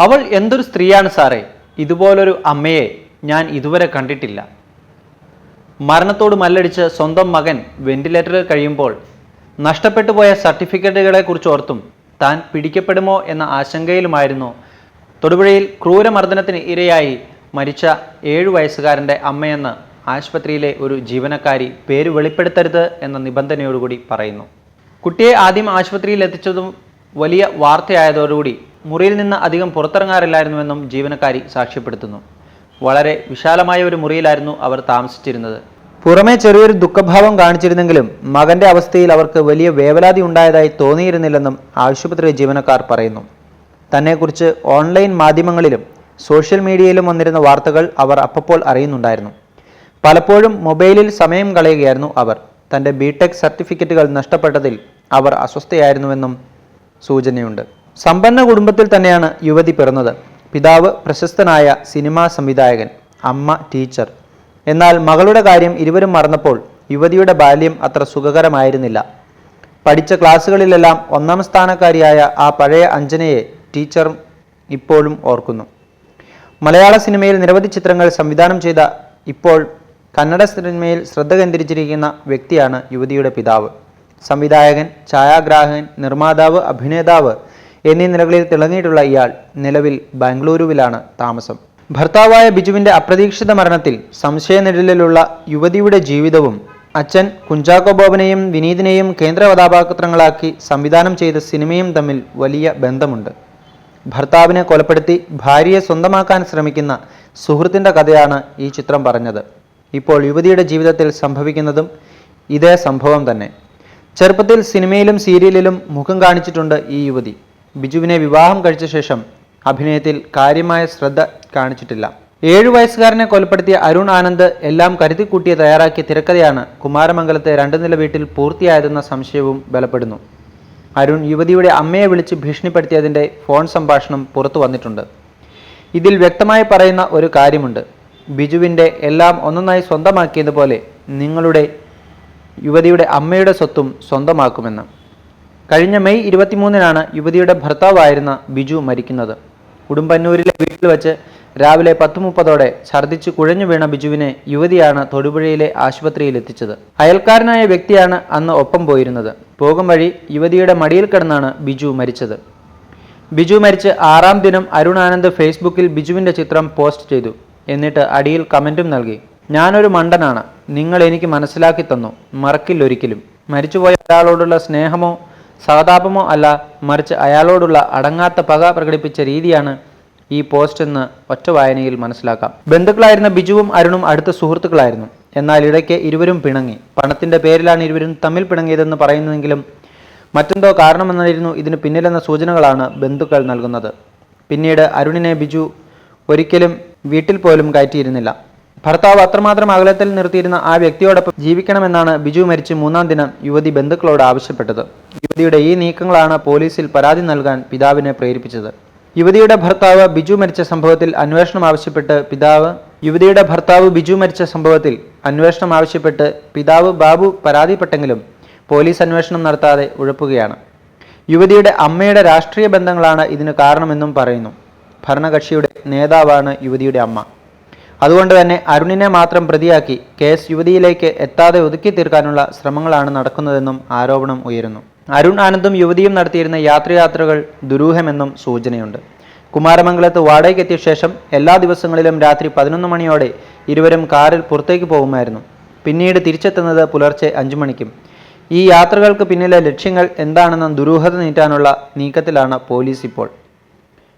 അവൾ എന്തൊരു സ്ത്രീയാണ് സാറേ? ഇതുപോലൊരു അമ്മയെ ഞാൻ ഇതുവരെ കണ്ടിട്ടില്ല. മരണത്തോട് മല്ലടിച്ച് സ്വന്തം മകൻ വെന്റിലേറ്ററിൽ കഴിയുമ്പോൾ നഷ്ടപ്പെട്ടു പോയ സർട്ടിഫിക്കറ്റുകളെ കുറിച്ച് ഓർത്തും താൻ പിടിക്കപ്പെടുമോ എന്ന ആശങ്കയിലുമായിരുന്നു. തൊടുപുഴയിൽ ക്രൂരമർദ്ദനത്തിന് ഇരയായി മരിച്ച ഏഴു വയസ്സുകാരന്റെ അമ്മയെന്ന് ആശുപത്രിയിലെ ഒരു ജീവനക്കാരി പേര് വെളിപ്പെടുത്തരുത് എന്ന നിബന്ധനയോടുകൂടി പറയുന്നു. കുട്ടിയെ ആദ്യം ആശുപത്രിയിൽ എത്തിച്ചതും വലിയ വാർത്തയായതോടുകൂടി മുറിയിൽ നിന്ന് അധികം പുറത്തിറങ്ങാറില്ലായിരുന്നുവെന്നും ജീവനക്കാരി സാക്ഷ്യപ്പെടുത്തുന്നു. വളരെ വിശാലമായ ഒരു മുറിയിലായിരുന്നു അവർ താമസിച്ചിരുന്നത്. പുറമേ ചെറിയൊരു ദുഃഖഭാവം കാണിച്ചിരുന്നെങ്കിലും മകന്റെ അവസ്ഥയിൽ അവർക്ക് വലിയ വേവലാതി ഉണ്ടായതായി തോന്നിയിരുന്നില്ലെന്നും ആശുപത്രി ജീവനക്കാർ പറയുന്നു. തന്നെക്കുറിച്ച് ഓൺലൈൻ മാധ്യമങ്ങളിലും സോഷ്യൽ മീഡിയയിലും വന്നിരുന്ന വാർത്തകൾ അവർ അപ്പപ്പോൾ അറിയുന്നുണ്ടായിരുന്നു. പലപ്പോഴും മൊബൈലിൽ സമയം കളയുകയായിരുന്നു അവർ. തന്റെ ബിടെക് സർട്ടിഫിക്കറ്റുകൾ നഷ്ടപ്പെട്ടതിൽ അവർ അസ്വസ്ഥയായിരുന്നുവെന്നും സൂചനയുണ്ട്. സമ്പന്ന കുടുംബത്തിൽ തന്നെയാണ് യുവതി പിറന്നത്. പിതാവ് പ്രശസ്തനായ സിനിമാ സംവിധായകൻ അമ്മ ടീച്ചർ. എന്നാൽ മകളുടെ കാര്യം ഇരുവരും മറന്നപ്പോൾ യുവതിയുടെ ബാല്യം അത്ര സുഖകരമായിരുന്നില്ല. പഠിച്ച ക്ലാസ്സുകളിലെല്ലാം ഒന്നാം സ്ഥാനക്കാരിയായ ആ പഴയ അഞ്ജനയെ ടീച്ചർ ഇപ്പോഴും ഓർക്കുന്നു. മലയാള സിനിമയിൽ നിരവധി ചിത്രങ്ങൾ സംവിധാനം ചെയ്ത ഇപ്പോൾ കന്നഡ സിനിമയിൽ ശ്രദ്ധ കേന്ദ്രീകരിച്ചിരിക്കുന്ന വ്യക്തിയാണ് യുവതിയുടെ പിതാവ്. സംവിധായകൻ ഛായാഗ്രാഹകൻ നിർമ്മാതാവ് അഭിനേതാവ് എന്നീ നിലകളിൽ തിളങ്ങിയിട്ടുള്ള ഇയാൾ നിലവിൽ ബാംഗ്ലൂരുവിലാണ് താമസം. ഭർത്താവായ ബിജുവിന്റെ അപ്രതീക്ഷിത മരണത്തിൽ സംശയനിഴലിലുള്ള യുവതിയുടെ ജീവിതവും അച്ഛൻ കുഞ്ചാക്കോ ബോബനെയും വിനീതിനെയും കേന്ദ്ര കഥാപാത്രങ്ങളാക്കി സംവിധാനം ചെയ്ത സിനിമയും തമ്മിൽ വലിയ ബന്ധമുണ്ട്. ഭർത്താവിനെ കൊലപ്പെടുത്തി ഭാര്യയെ സ്വന്തമാക്കാൻ ശ്രമിക്കുന്ന സുഹൃത്തിന്റെ കഥയാണ് ഈ ചിത്രം പറഞ്ഞത്. ഇപ്പോൾ യുവതിയുടെ ജീവിതത്തിൽ സംഭവിക്കുന്നതും ഇതേ സംഭവം തന്നെ. ചെറുപ്പത്തിൽ സിനിമയിലും സീരിയലിലും മുഖം കാണിച്ചിട്ടുണ്ട് ഈ യുവതി. ബിജുവിനെ വിവാഹം കഴിച്ച ശേഷം അഭിനയത്തിൽ കാര്യമായ ശ്രദ്ധ കാണിച്ചിട്ടില്ല. ഏഴു വയസ്സുകാരനെ കൊലപ്പെടുത്തിയ അരുൺ ആനന്ദ് എല്ലാം കരുതിക്കൂട്ടിയ തയ്യാറാക്കിയ തിരക്കഥയാണ് കുമാരമംഗലത്തെ രണ്ടു നില വീട്ടിൽ പൂർത്തിയായതെന്ന സംശയവും ബലപ്പെടുന്നു. അരുൺ യുവതിയുടെ അമ്മയെ വിളിച്ച് ഭീഷണിപ്പെടുത്തിയതിന്റെ ഫോൺ സംഭാഷണം പുറത്തു വന്നിട്ടുണ്ട്. ഇതിൽ വ്യക്തമായി പറയുന്ന ഒരു കാര്യമുണ്ട്. ബിജുവിന്റെ എല്ലാം ഒന്നൊന്നായി സ്വന്തമാക്കിയതുപോലെ നിങ്ങളുടെ യുവതിയുടെ അമ്മയുടെ സ്വത്തും സ്വന്തമാക്കുമെന്ന്. കഴിഞ്ഞ മെയ് ഇരുപത്തിമൂന്നിനാണ് യുവതിയുടെ ഭർത്താവായിരുന്ന ബിജു മരിക്കുന്നത്. ഉടുമ്പന്നൂരിലെ വീട്ടിൽ വച്ച് രാവിലെ പത്ത് മുപ്പതോടെ ഛർദ്ദിച്ച് കുഴഞ്ഞു വീണ ബിജുവിനെ യുവതിയാണ് തൊടുപുഴയിലെ ആശുപത്രിയിൽ എത്തിച്ചത്. അയൽക്കാരനായ വ്യക്തിയാണ് അന്ന് ഒപ്പം പോയിരുന്നത്. പോകും വഴി യുവതിയുടെ മടിയിൽ കിടന്നാണ് ബിജു മരിച്ചത്. ബിജു മരിച്ച് ആറാം ദിനം അരുൺ ആനന്ദ് ഫേസ്ബുക്കിൽ ബിജുവിന്റെ ചിത്രം പോസ്റ്റ് ചെയ്തു. എന്നിട്ട് അടിയിൽ കമന്റും നൽകി. ഞാനൊരു മണ്ടനാണ്. നിങ്ങൾ എനിക്ക് മനസ്സിലാക്കി തന്നു. മറക്കില്ലൊരിക്കലും. മരിച്ചുപോയ ഒരാളോടുള്ള സ്നേഹമോ സഹതാപമോ അല്ല മറിച്ച് അയാളോടുള്ള അടങ്ങാത്ത പക പ്രകടിപ്പിച്ച രീതിയാണ് ഈ പോസ്റ്റ് എന്ന് ഒറ്റ വായനയിൽ മനസ്സിലാക്കാം. ബന്ധുക്കളായിരുന്ന ബിജുവും അരുണും അടുത്ത സുഹൃത്തുക്കളായിരുന്നു. എന്നാൽ ഇടയ്ക്ക് ഇരുവരും പിണങ്ങി. പണത്തിന്റെ പേരിലാണ് ഇരുവരും തമ്മിൽ പിണങ്ങിയതെന്ന് പറയുന്നുവെങ്കിലും മറ്റെന്തോ കാരണമെന്നായിരുന്നു ഇതിന് പിന്നിലെന്ന സൂചനകളാണ് ബന്ധുക്കൾ നൽകുന്നത്. പിന്നീട് അരുണിനെ ബിജു ഒരിക്കലും വീട്ടിൽ പോലും കയറ്റിയിരുന്നില്ല. ഭർത്താവ് അത്രമാത്രം അകലത്തിൽ നിർത്തിയിരുന്ന ആ വ്യക്തിയോടൊപ്പം ജീവിക്കണമെന്നാണ് ബിജു മരിച്ച് മൂന്നാം ദിനം യുവതി ബന്ധുക്കളോട് ആവശ്യപ്പെട്ടത്. യുവതിയുടെ ഈ നീക്കങ്ങളാണ് പോലീസിൽ പരാതി നൽകാൻ പിതാവിനെ പ്രേരിപ്പിച്ചത്. യുവതിയുടെ ഭർത്താവ് ബിജു മരിച്ച സംഭവത്തിൽ അന്വേഷണം ആവശ്യപ്പെട്ട് പിതാവ് യുവതിയുടെ ഭർത്താവ് ബിജു മരിച്ച സംഭവത്തിൽ അന്വേഷണം ആവശ്യപ്പെട്ട് പിതാവ് ബാബു പരാതിപ്പെട്ടെങ്കിലും പോലീസ് അന്വേഷണം നടത്താതെ ഉഴപ്പുകയാണ്. യുവതിയുടെ അമ്മയുടെ രാഷ്ട്രീയ ബന്ധങ്ങളാണ് ഇതിന് കാരണമെന്നും പറയുന്നു. ഭരണകക്ഷിയുടെ നേതാവാണ് യുവതിയുടെ അമ്മ. അതുകൊണ്ട് തന്നെ അരുണിനെ മാത്രം പ്രതിയാക്കി കേസ് യുവതിയിലേക്ക് എത്താതെ ഒതുക്കി തീർക്കാനുള്ള ശ്രമങ്ങളാണ് നടക്കുന്നതെന്നും ആരോപണം ഉയരുന്നു. അരുൺ ആനന്ദും യുവതിയും നടത്തിയിരുന്ന യാത്രയാത്രകൾ ദുരൂഹമെന്നും സൂചനയുണ്ട്. കുമാരമംഗലത്ത് വാടകയ്ക്കെത്തിയ ശേഷം എല്ലാ ദിവസങ്ങളിലും രാത്രി പതിനൊന്ന് മണിയോടെ ഇരുവരും കാറിൽ പുറത്തേക്ക് പോകുമായിരുന്നു. പിന്നീട് തിരിച്ചെത്തുന്നത് പുലർച്ചെ അഞ്ചു മണിക്കും. ഈ യാത്രകൾക്ക് പിന്നിലെ ലക്ഷ്യങ്ങൾ എന്താണെന്ന ദുരൂഹത നീറ്റാനുള്ള നീക്കത്തിലാണ് പോലീസ് ഇപ്പോൾ.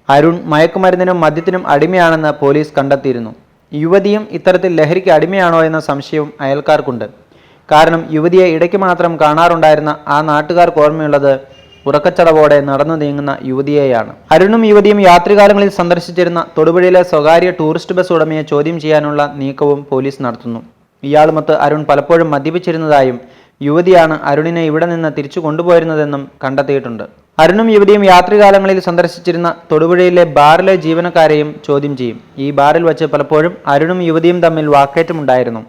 അരുൺ മയക്കുമരുന്നിനും മദ്യത്തിനും അടിമയാണെന്ന് പോലീസ് കണ്ടെത്തിയിരുന്നു. യുവതിയും ഇത്തരത്തിൽ ലഹരിക്ക് അടിമയാണോ എന്ന സംശയവും അയൽക്കാർക്കുണ്ട്. കാരണം യുവതിയെ ഇടയ്ക്ക് മാത്രം കാണാറുണ്ടായിരുന്ന ആ നാട്ടുകാർക്ക് ഓർമ്മയുള്ളത് ഉറക്കച്ചടവോടെ നടന്നു നീങ്ങുന്ന യുവതിയെയാണ്. അരുണും യുവതിയും രാത്രികാലങ്ങളിൽ സന്ദർശിച്ചിരുന്ന തൊടുപുഴയിലെ സ്വകാര്യ ടൂറിസ്റ്റ് ബസ് ഉടമയെ ചോദ്യം ചെയ്യാനുള്ള നീക്കവും പോലീസ് നടത്തുന്നു. ഇയാളുമൊത്ത് അരുൺ പലപ്പോഴും മദ്യപിച്ചിരുന്നതായും യുവതിയാണ് അരുണിനെ ഇവിടെ നിന്ന് തിരിച്ചു കൊണ്ടുപോയിരുന്നതെന്നും കണ്ടെത്തിയിട്ടുണ്ട്. അരുണും യുവതിയും രാത്രികാലങ്ങളിൽ സന്ദർശിച്ചിരുന്ന തൊടുപുഴയിലെ ബാറിലെ ജീവനക്കാരെയും ചോദ്യം ചെയ്യും. ഈ ബാറിൽ വച്ച് പലപ്പോഴും അരുണും യുവതിയും തമ്മിൽ വാക്കേറ്റമുണ്ടായിരുന്നു.